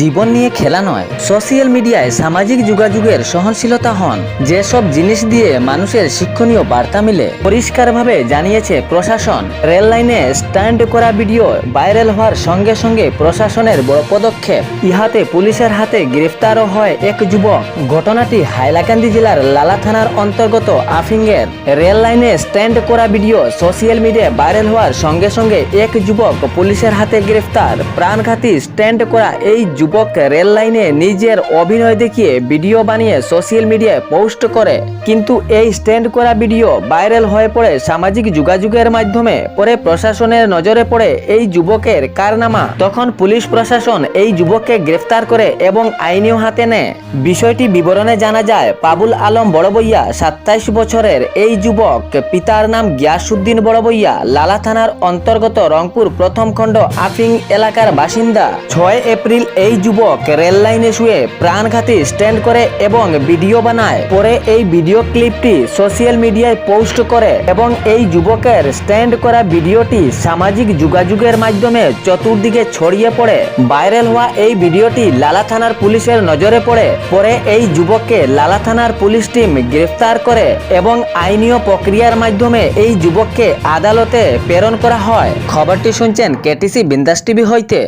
জীবন নিয়ে খেলা নয়। সোশিয়াল মিডিয়ায় সামাজিক যোগাযোগের সহনশীলতা হন। যেসব জিনিস দিয়ে মানুষের শিক্ষণীয় বার্তা মিলে, পরিষ্কারভাবে জানিয়েছে প্রশাসন। রেল লাইনে স্ট্যান্ড করা ভিডিও ভাইরাল হওয়ার সঙ্গে সঙ্গে প্রশাসনের বড় পদক্ষেপ। ইহাতে পুলিশের হাতে গ্রেফতারও হয় এক যুবক। ঘটনাটি হাইলাকান্দি জেলার লালা থানার অন্তর্গত আফিংয়ের। রেল লাইনে স্ট্যান্ড করা ভিডিও সোশিয়াল মিডিয়ায় ভাইরাল হওয়ার সঙ্গে সঙ্গে এক যুবক পুলিশের হাতে গ্রেফতার। প্রাণঘাতী স্ট্যান্ড করা এই যুবক রেল লাইনে নিজের অভিনয় দেখিয়ে ভিডিও বানিয়ে সোশিয়াল মিডিয়ায় পোস্ট করে। কিন্তু এই স্ট্যান্ড করা ভিডিও ভাইরাল হয়ে পড়ে সামাজিক যোগাযোগের মাধ্যমে পরে প্রশাসনের নজরে পড়ে এই যুবকের কারনামা। তখন পুলিশ প্রশাসন এই যুবককে গ্রেফতার করে এবং আইনীয় হাতে নেয়। বিষয়টি বিবরণে জানা যায় পাবুল আলম বড়বইয়া, সাতাইশ বছরের এই যুবক পিতার নাম গিয়াসুদ্দিন বড়বইয়া, লালা থানার অন্তর্গত রংপুর প্রথম খণ্ড আফিং এলাকার বাসিন্দা। ছয় এপ্রিল এই যুবক রেল লাইনে শুয়ে প্রাণঘাতী স্ট্যান্ড করে এবং ভিডিও বানায়। পরে এই ভিডিও ক্লিপটি সোশিয়াল মিডিয়ায় পোস্ট করে এবং এই যুবকের স্ট্যান্ড করা ভিডিওটি সামাজিক যোগাযোগের মাধ্যমে চতুর্দিকে ছড়িয়ে পড়ে। ভাইরাল হওয়া এই ভিডিওটি লালা থানার পুলিশের নজরে পড়ে। পরে এই যুবককে লালা থানার পুলিশ টিম গ্রেফতার করে এবং আইনীয় প্রক্রিয়ার মাধ্যমে এই যুবককে আদালতে প্রেরণ করা হয়। খবরটি শুনছেন কেটিসি বিন্দাস টিভি হইতে।